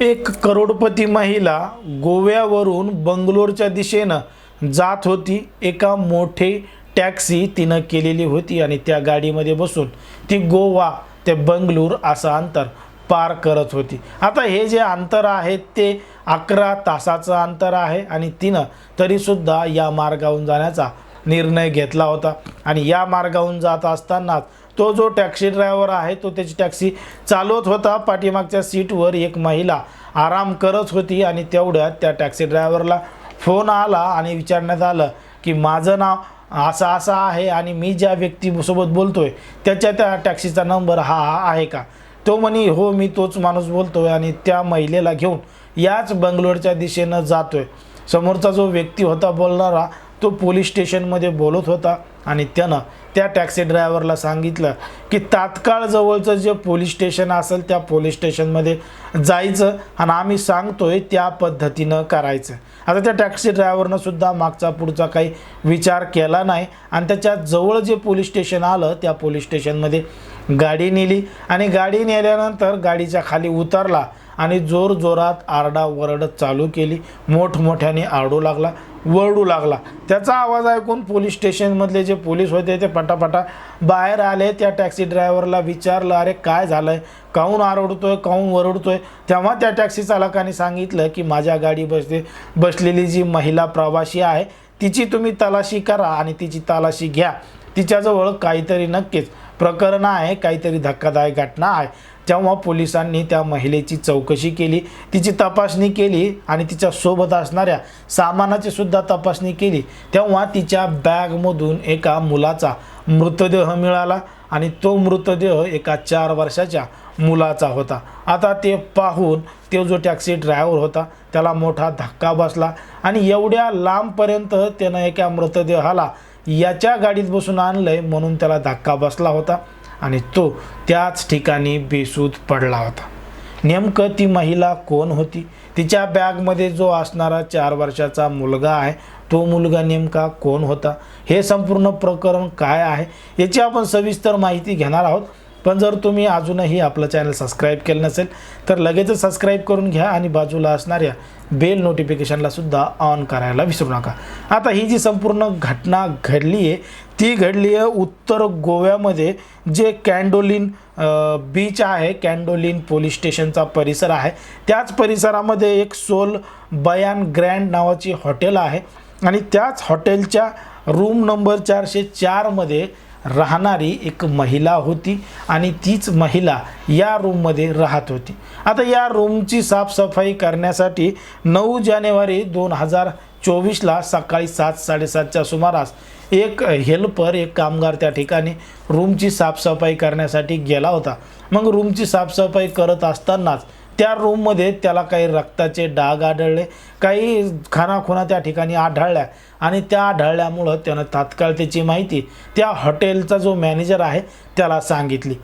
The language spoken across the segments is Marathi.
एक करोडपती महिला गोव्यावरून बंगलोरच्या दिशेनं जात होती. एका मोठे टॅक्सी तिनं केलेली होती आणि त्या गाडीमध्ये बसून ती गोवा ते बंगलोर असं अंतर पार करत होती. आता हे जे अंतर आहे ते अकरा तासाचं अंतर आहे आणि तिनं तरीसुद्धा या मार्गावरून जाण्याचा निर्णय घेतला होता. आणि या मार्गावरून जात असतानाच तो जो टॅक्सी ड्रायव्हर आहे तो त्याची टॅक्सी चालवत होता. पाठीमागच्या सीटवर एक महिला आराम करत होती आणि तेवढ्यात त्या टॅक्सी ड्रायव्हरला फोन आला आणि विचारण्यात आलं की माझं नाव असं असं आहे आणि मी ज्या व्यक्तीसोबत बोलतो आहे त्याच्या त्या टॅक्सीचा नंबर हा हा आहे का? तो म्हणे हो मी तोच माणूस बोलतो आहे आणि त्या महिलेला घेऊन याच बंगलोरच्या दिशेनं जातो आहे समोरचा जो व्यक्ती होता बोलणारा तो पोलीस स्टेशनमध्ये बोलत होता आणि त्यानं त्या टॅक्सी ड्रायव्हरला सांगितलं की तात्काळ जवळचं जे पोलीस स्टेशन असेल त्या पोलीस स्टेशनमध्ये जायचं आणि आम्ही सांगतोय त्या पद्धतीनं करायचं. आता त्या टॅक्सी ड्रायव्हरनं सुद्धा मागचा पुढचा काही विचार केला नाही आणि त्याच्याजवळ जे पोलीस स्टेशन आलं त्या पोलीस स्टेशनमध्ये गाडी नेली आणि गाडी नेल्यानंतर गाडीच्या खाली उतरला आणि जोर जोरात आरडा चालू केली. मोठमोठ्याने आरडू लागला. वरडू लागला. त्याचा आवाज ऐकून पोलीस स्टेशनमधले जे पोलीस होते ते पटापटा बाहेर आले. त्या टॅक्सी ड्रायव्हरला विचारलं अरे काय झालं आहे काहून आरडतोय? काहून वरडतोय? तेव्हा त्या टॅक्सी चालकाने सांगितलं की माझ्या गाडी बसते बसलेली जी महिला प्रवासी आहे तिची तुम्ही तलाशी करा आणि तिची तलाशी घ्या. तिच्याजवळ काहीतरी नक्कीच प्रकरण आहे काहीतरी धक्कादायक घटना आहे. तेव्हा पोलिसांनी त्या महिलेची चौकशी केली तिची तपासणी केली आणि तिच्या सोबत असणाऱ्या सामानाची सुद्धा तपासणी केली. तेव्हा तिच्या बॅगमधून एका मुलाचा मृतदेह मिळाला आणि तो मृतदेह एका चार वर्षाच्या मुलाचा होता. आता ते पाहून तो जो टॅक्सी ड्रायव्हर होता त्याला मोठा धक्का बसला आणि एवढ्या लांबपर्यंत त्यानं एका मृतदेहाला याच्या गाडीत बसून आणलं आहे म्हणून त्याला धक्का बसला होता. आणि तो त्याच ठिकाणी बेसूद पडला होता. नेमकं ती महिला कोण होती? तिच्या बॅगमध्ये जो असणारा चार वर्षाचा मुलगा आहे तो मुलगा नेमका कोण होता? हे संपूर्ण प्रकरण काय आहे? याची आपण सविस्तर माहिती घेणार आहोत. पण जर तुम्ही अजूनही आपलं चॅनल सबस्क्राईब केलं नसेल तर लगेचच सबस्क्राईब करून घ्या आणि बाजूला असणाऱ्या बेल नोटिफिकेशनला सुद्धा ऑन करायला विसरू नका. आता ही जी संपूर्ण घटना घडली आहे ती घडली आहे उत्तर गोव्यामध्ये जे कॅन्डोलिन बीच आहे कॅन्डोलिन पोलीस स्टेशनचा परिसर आहे. त्याच परिसरामध्ये एक सोल बयान ग्रँड नावाची हॉटेल आहे आणि त्याच हॉटेलच्या रूम नंबर चारशे चारमध्ये राहणारी एक महिला होती आणि तीच महिला या रूममध्ये राहत होती. आता या रूमची साफसफाई करण्यासाठी नऊ जानेवारी दोन हजार चोवीसला सकाळी सात साडेसातच्या सुमारास एक हेल्पर एक कामगार त्या ठिकाणी रूमची साफसफाई करण्यासाठी गेला होता. मग रूमची साफसफाई करत असतानाच त्या रूममध्ये त्याला काही रक्ताचे डाग आढळले काही खानाखुना त्या ठिकाणी आढळल्या. आणि त्या आढळल्यामुळं त्यानं तात्काळ त्याची माहिती त्या हॉटेलचा जो मॅनेजर आहे त्याला सांगितली.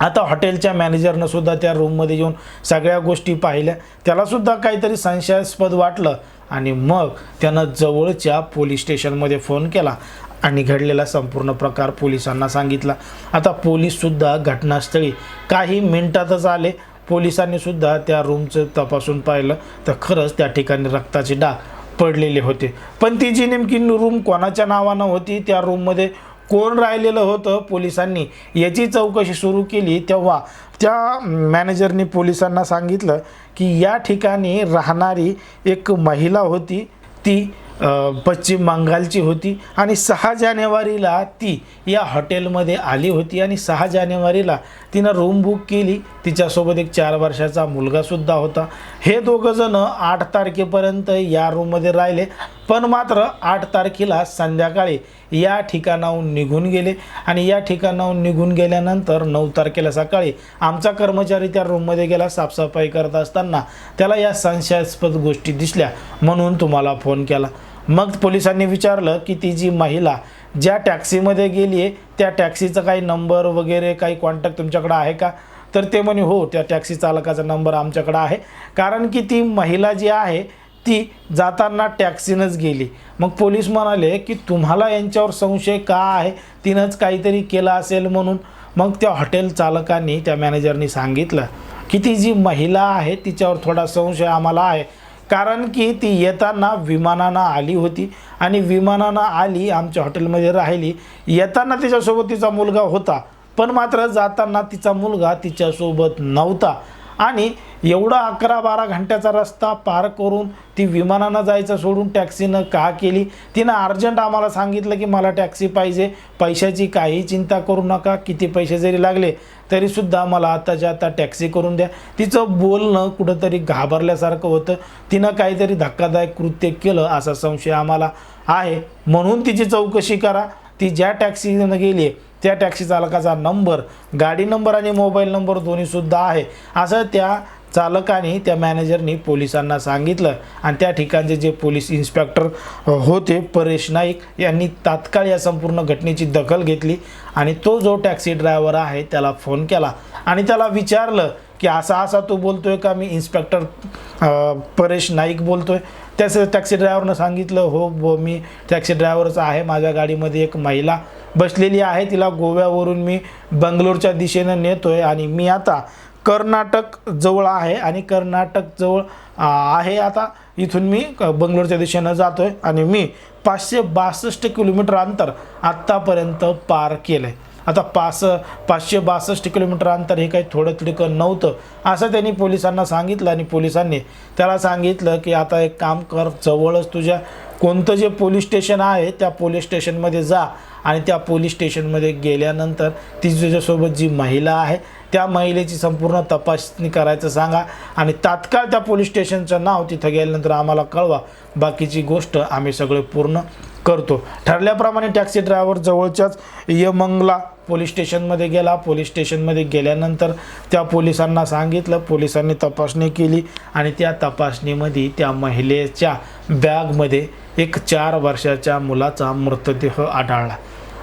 आता हॉटेलच्या मॅनेजरनं सुद्धा त्या रूममध्ये येऊन सगळ्या गोष्टी पाहिल्या. त्यालासुद्धा काहीतरी संशयास्पद वाटलं आणि मग त्यानं जवळच्या पोलीस स्टेशनमध्ये फोन केला आणि घडलेला संपूर्ण प्रकार पोलिसांना सांगितला. आता पोलीससुद्धा घटनास्थळी काही मिनिटातच आले पोलिसांनी सुद्धा त्या रूमचं तपासून पाहिलं. तर खरंच त्या ठिकाणी रक्ताचे डाग पडलेले होते. पण ती जी नेमकी रूम कोणाच्या नावानं होती त्या रूममध्ये कोण राहिलेलं होतं पोलिसांनी याची चौकशी सुरू केली तेव्हा त्या मॅनेजरनी पोलिसांना सांगितलं की या ठिकाणी राहणारी एक महिला होती ती पश्चिम बंगालची होती आणि सहा जानेवारीला ती या हॉटेलमध्ये आली होती आणि सहा जानेवारीला तिनं रूम बुक केली. तिच्यासोबत एक चार वर्षाचा मुलगासुद्धा होता. हे दोघंजणं आठ तारखेपर्यंत या रूममध्ये राहिले. पण मात्र आठ तारखेला संध्याकाळी या ठिकाणाहून निघून गेले आणि या ठिकाणाहून निघून गेल्यानंतर नऊ तारखेला सकाळी आमचा कर्मचारी त्या रूममध्ये गेला साफसफाई करत असताना त्याला या संशयास्पद गोष्टी दिसल्या म्हणून तुम्हाला फोन केला. मग पोलिसांनी विचारलं की ती जी महिला ज्या टॅक्सीमध्ये गेली आहे त्या टॅक्सीचा काही नंबर वगैरे काही कॉन्टॅक्ट तुमच्याकडं आहे का? तर ते म्हणे हो त्या टॅक्सी चालकाचा नंबर आमच्याकडं आहे. कारण की ती महिला जी आहे ती जाताना टॅक्सीनंच गेली. मग पोलीस म्हणाले की तुम्हाला यांच्यावर संशय का आहे? तिनंच काहीतरी केलं असेल म्हणून. मग त्या हॉटेल चालकांनी त्या मॅनेजरनी सांगितलं की ती जी महिला आहे तिच्यावर थोडा संशय आम्हाला आहे. कारण की ती येताना विमानानं आली होती आणि विमानानं आली आमच्या हॉटेलमध्ये राहिली. येताना तिच्यासोबत तिचा मुलगा होता पण मात्र जाताना तिचा मुलगा तिच्यासोबत नव्हता. आणि एवढा अकरा बारा घंट्याचा रस्ता पार करून ती विमानानं जायचं सोडून टॅक्सीनं का केली? तिनं अर्जंट आम्हाला सांगितलं की मला टॅक्सी पाहिजे पैशाची काही चिंता करू नका किती पैसे जरी लागले तरीसुद्धा मला आताच्या आता टॅक्सी करून द्या. तिचं बोलणं कुठंतरी घाबरल्यासारखं होतं. तिनं काहीतरी धक्कादायक कृत्य केलं असा संशय आम्हाला आहे. म्हणून तिची चौकशी करा. ती ज्या टॅक्सीनं गेली आहे त्या टॅक्सी चालकाचा नंबर गाडी नंबर आणि मोबाईल नंबर दोन्हीसुद्धा आहे. असं त्या चालकाने त्या मॅनेजरनी पोलिसांना सांगितलं. आणि त्या ठिकाणचे जे पोलीस इन्स्पेक्टर होते परेश नाईक यांनी तात्काळ या संपूर्ण घटनेची दखल घेतली आणि तो जो टॅक्सी ड्रायव्हर आहे त्याला फोन केला. आणि त्याला विचारलं की असा असा तू बोलतोय का? मी इन्स्पेक्टर परेश नाईक बोलतोय. त्याचं टॅक्सी ड्रायव्हरनं सांगितलं हो ब मी टॅक्सी ड्रायव्हरच आहे माझ्या गाडीमध्ये एक महिला बसलेली आहे तिला गोव्यावरून मी बंगलोरच्या दिशेनं नेतो आहे आणि मी आता कर्नाटक जवळ आहे आणि कर्नाटक जवळ आहे आता. इथून मी क- बंगलोरच्या दिशेनं जातो आहे आणि मी पाचशे बासष्ट किलोमीटर अंतर आत्तापर्यंत पार केलं आहे आता पाच पाचशे बासष्ट किलोमीटर अंतर हे काही थोडं तिडकं नव्हतं असं त्यांनी पोलिसांना सांगितलं आणि पोलिसांनी त्याला सांगितलं की आता एक काम कर जवळच तुझ्या कोणतं जे पोलीस स्टेशन आहे त्या पोलीस स्टेशनमध्ये जा आणि त्या पोलीस स्टेशनमध्ये गेल्यानंतर ती तुझ्यासोबत जी महिला आहे त्या महिलेची संपूर्ण तपासणी करायचं सांगा आणि तात्काळ त्या पोलीस स्टेशनचं नाव तिथं गेल्यानंतर आम्हाला कळवा. बाकीची गोष्ट आम्ही सगळे पूर्ण करतो. ठरल्याप्रमाणे टॅक्सी ड्रायव्हर जवळच्याच यमंगला पोलीस स्टेशनमध्ये गेला. पोलीस स्टेशनमध्ये गेल्यानंतर त्या पोलिसांना सांगितलं. पोलिसांनी तपासणी केली आणि त्या तपासणीमध्ये त्या महिलेच्या बॅगमध्ये एक चार वर्षाच्या मुलाचा मृतदेह आढळला.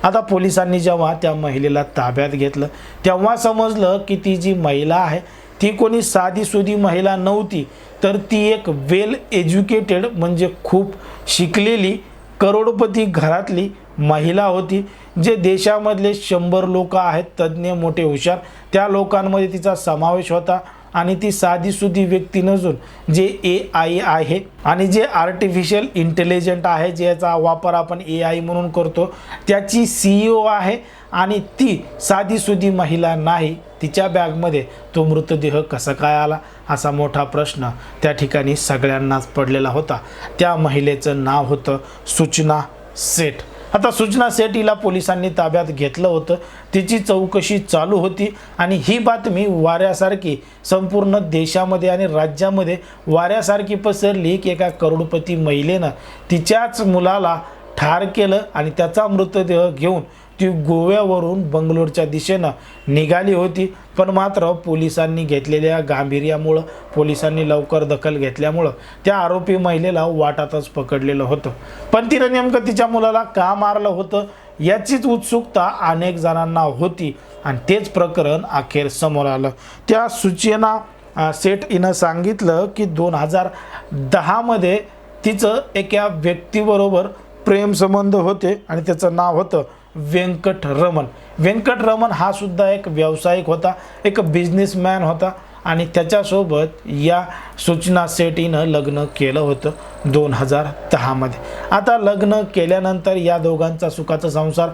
आता पोलिसांनी जेव्हा त्या महिलेला ताब्यात घेतलं तेव्हा समजलं की ती जी महिला आहे ती कोणी साधीसुधी महिला नव्हती तर ती एक वेल एज्युकेटेड म्हणजे खूप शिकलेली करोडपती घरातली महिला होती जे देशामधले शंभर लोक आहेत तज्ज्ञ मोठे हुशार त्या लोकांमध्ये तिचा समावेश होता आणि ती साधीसुधी व्यक्ती नसून जे ए आय आहे आणि जे आर्टिफिशियल इंटेलिजंट आहे ज्याचा वापर आपण ए आय म्हणून करतो त्याची सी ओ आहे आणि ती साधीसुधी महिला नाही. तिच्या बॅगमध्ये तो मृतदेह कसा काय आला असा मोठा प्रश्न त्या ठिकाणी सगळ्यांनाच पडलेला होता. त्या महिलेचं नाव होतं सूचना सेठ. आता सूचना सेठ हिला पोलिसांनी ताब्यात घेतलं होतं. तिची चौकशी चालू होती आणि ही बातमी वाऱ्यासारखी संपूर्ण देशामध्ये आणि राज्यामध्ये वाऱ्यासारखी पसरली की एका करोडपती महिलेनं तिच्याच मुलाला ठार केलं आणि त्याचा मृतदेह घेऊन ती गोव्यावरून बंगलोरच्या दिशेनं निघाली होती. पण मात्र पोलिसांनी घेतलेल्या गांभीर्यामुळं पोलिसांनी लवकर दखल घेतल्यामुळं त्या आरोपी महिलेला वाटातच पकडलेलं होतं. पण तिनं नेमकं तिच्या मुलाला का मारलं होतं याचीच उत्सुकता अनेक जणांना होती आणि तेच प्रकरण अखेर समोर आलं. त्या सूचना सेठ हिनं सांगितलं की दोन हजार दहामध्ये तिचं एका व्यक्तीबरोबर प्रेमसंबंध होते आणि त्याचं नाव होतं व्यंकट रमन व्यंकट रमन हा सुद्धा एक व्यावसायिक होता एक बिझनेसमॅन होता आणि त्याच्यासोबत या सूचना सेटीनं लग्न केलं होतं दोन हजार दहामध्ये. आता लग्न केल्यानंतर या दोघांचा सुखाचा संसार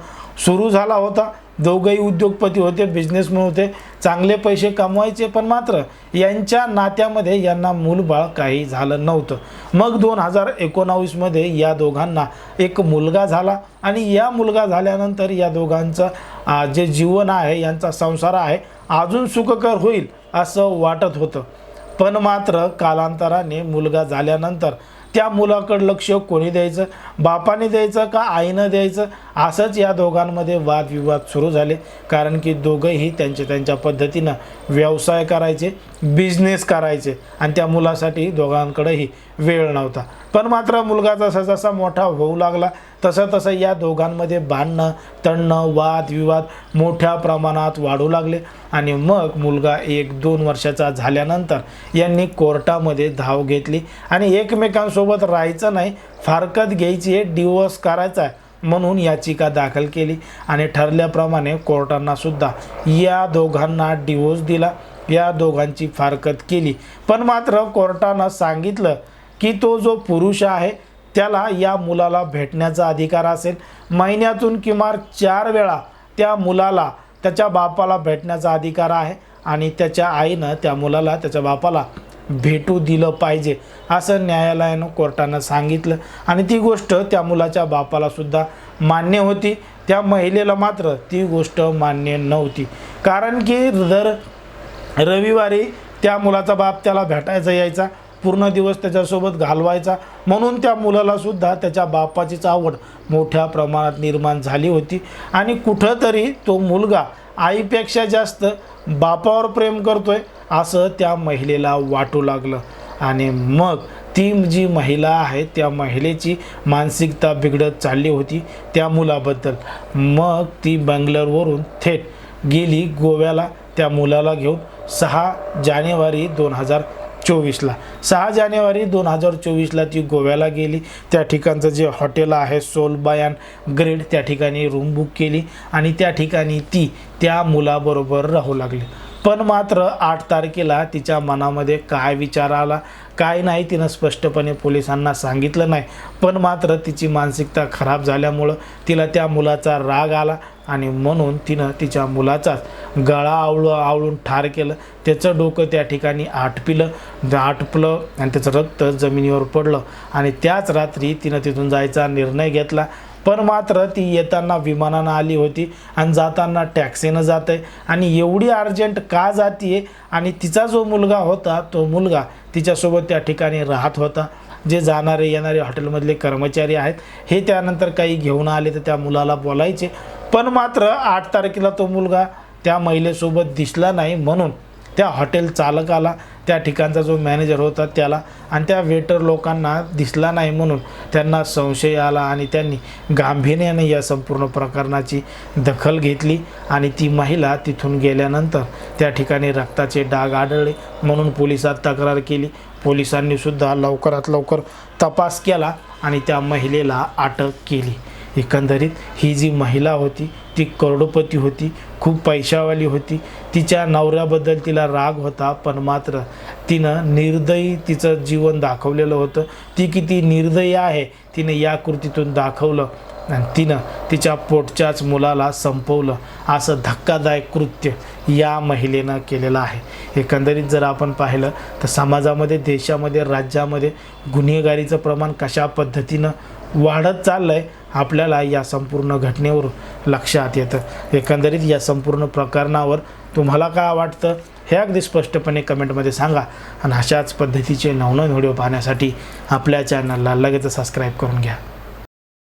सुरू झाला होता. दोघंही उद्योगपती होते बिझनेसमॅन होते. चांगले पैसे कमवायचे पण मात्र यांच्या नात्यामध्ये यांना मूलबाळ काही झालं नव्हतं. मग दोन हजार एकोणावीसमध्ये या दोघांना एक मुलगा झाला आणि या मुलगा झाल्यानंतर या दोघांचं जे जीवन आहे यांचा संसार आहे अजून सुखकर होईल असं वाटत होतं. पण मात्र कालांतराने मुलगा झाल्यानंतर त्या मुलाकडं लक्ष कोणी द्यायचं? बापाने द्यायचं का आईनं द्यायचं? असंच या दोघांमध्ये वादविवाद सुरू झाले. कारण की दोघंही त्यांच्या त्यांच्या पद्धतीनं व्यवसाय करायचे बिझनेस करायचे. आणि त्या मुलासाठी दोघांकडेही वेळ नव्हता. पण मात्र मुलगा जसा जसा मोठा होऊ लागला तसं तसं या दोघांमध्ये भांडणं तणणं वादविवाद मोठ्या प्रमाणात वाढू लागले. आणि मग मुलगा एक दोन वर्षाचा झाल्यानंतर यांनी कोर्टामध्ये धाव घेतली. आणि एकमेकांसोबत राहायचं नाही फारकत घ्यायची आहे डिवोर्स करायचा आहे म्हणून याचिका दाखल केली. आणि ठरल्याप्रमाणे कोर्टांना सुद्धा या दोघांना डिवोर्स दिला. या दोघांची फारकत केली. पण मात्र कोर्टानं सांगितलं की तो जो पुरुष आहे त्याला या मुलाला भेटण्याचा अधिकार असेल. महिन्यातून किमान चार वेळा त्या मुलाला त्याच्या बापाला भेटण्याचा अधिकार आहे आणि त्याच्या आईनं त्या मुलाला त्याच्या बापाला भेटू दिलं पाहिजे असं न्यायालयानं कोर्टानं सांगितलं. आणि ती गोष्ट त्या मुलाच्या बापालासुद्धा मान्य होती. त्या महिलेला मात्र ती गोष्ट मान्य नव्हती. कारण की दर रविवारी त्या मुलाचा बाप त्याला भेटायचा यायचा पूर्ण दिवस त्याच्यासोबत घालवायचा. म्हणून त्या मुलालासुद्धा त्याच्या बापाचीच आवड मोठ्या प्रमाणात निर्माण झाली होती. आणि कुठंतरी तो मुलगा आईपेक्षा जास्त बापावर प्रेम करतोय असं त्या महिलेला वाटू लागलं. आणि मग ती जी महिला आहे त्या महिलेची मानसिकता बिघडत चालली होती त्या मुलाबद्दल. मग ती बंगलोरवरून थेट गेली गोव्याला त्या मुलाला घेऊन. सहा जानेवारी दोन हजार चोवीसला. सहा जानेवारी दोन हजार चोवीसला ती गोव्याला गेली. त्या ठिकाणचं जे हॉटेल आहे सोलबायान ग्रेड त्या ठिकाणी रूम बुक केली आणि त्या ठिकाणी ती त्या मुलाबरोबर राहू लागली. पण मात्र आठ तारखेला तिच्या मनामध्ये काय विचार आला? काय नाही तिनं स्पष्टपणे पोलिसांना सांगितलं नाही. पण मात्र तिची मानसिकता खराब झाल्यामुळं तिला त्या मुलाचा राग आला. आणि म्हणून तिनं तिच्या मुलाचाच गळा आवळू आवळून ठार केलं. त्याचं डोकं त्या ठिकाणी आटपिलं. आटपलं आणि त्याचं रक्त जमिनीवर पडलं. आणि त्याच रात्री तिनं तिथून जायचा निर्णय घेतला. पण मात्र ती येताना विमानानं आली होती आणि जाताना टॅक्सीनं जाते. आहे आणि एवढी अर्जंट का जाते आणि तिचा जो मुलगा होता तो मुलगा तिच्यासोबत त्या ठिकाणी राहत होता. जे जाणारे येणारे हॉटेलमधले कर्मचारी आहेत हे त्यानंतर काही घेऊन आले तर त्या मुलाला बोलायचे. पण मात्र आठ तारखेला तो मुलगा त्या महिलेसोबत दिसला नाही म्हणून त्या हॉटेल चालकाला त्या ठिकाणचा जो मॅनेजर होता त्याला आणि त्या वेटर लोकांना दिसला नाही म्हणून त्यांना संशय आला आणि त्यांनी गांभीर्याने या संपूर्ण प्रकरणाची दखल घेतली आणि ती महिला तिथून गेल्यानंतर त्या ठिकाणी रक्ताचे डाग आढळले म्हणून पोलिसात तक्रार केली. पोलिसांनीसुद्धा लवकरात लवकर तपास केला आणि त्या महिलेला अटक केली. एकंदरीत ही जी महिला होती ती करोडोपती होती खूप पैशावाली होती. तिच्या नवऱ्याबद्दल तिला राग होता पण मात्र तिनं निर्दयी तिचं जीवन दाखवलेलं होतं. ती किती निर्दयी आहे तिने या कृतीतून दाखवलं. आणि तिनं तिच्या पोटच्याच मुलाला संपवलं. असं धक्कादायक कृत्य या महिलेनं केलेलं आहे. एकंदरीत जर आपण पाहिलं तर समाजामध्ये देशामध्ये राज्यामध्ये गुन्हेगारीचं प्रमाण कशा पद्धतीनं वाढत चाललं आहे आपल्याला या संपूर्ण घटनेवरून लक्षात येतं. एकंदरीत या संपूर्ण प्रकरणावर तुम्हाला काय वाटतं हे अगदी स्पष्टपणे कमेंटमध्ये सांगा. आणि अशाच पद्धतीचे नवनवीन व्हिडिओ पाहण्यासाठी आपल्या चॅनलला लगेच सबस्क्राईब करून घ्या.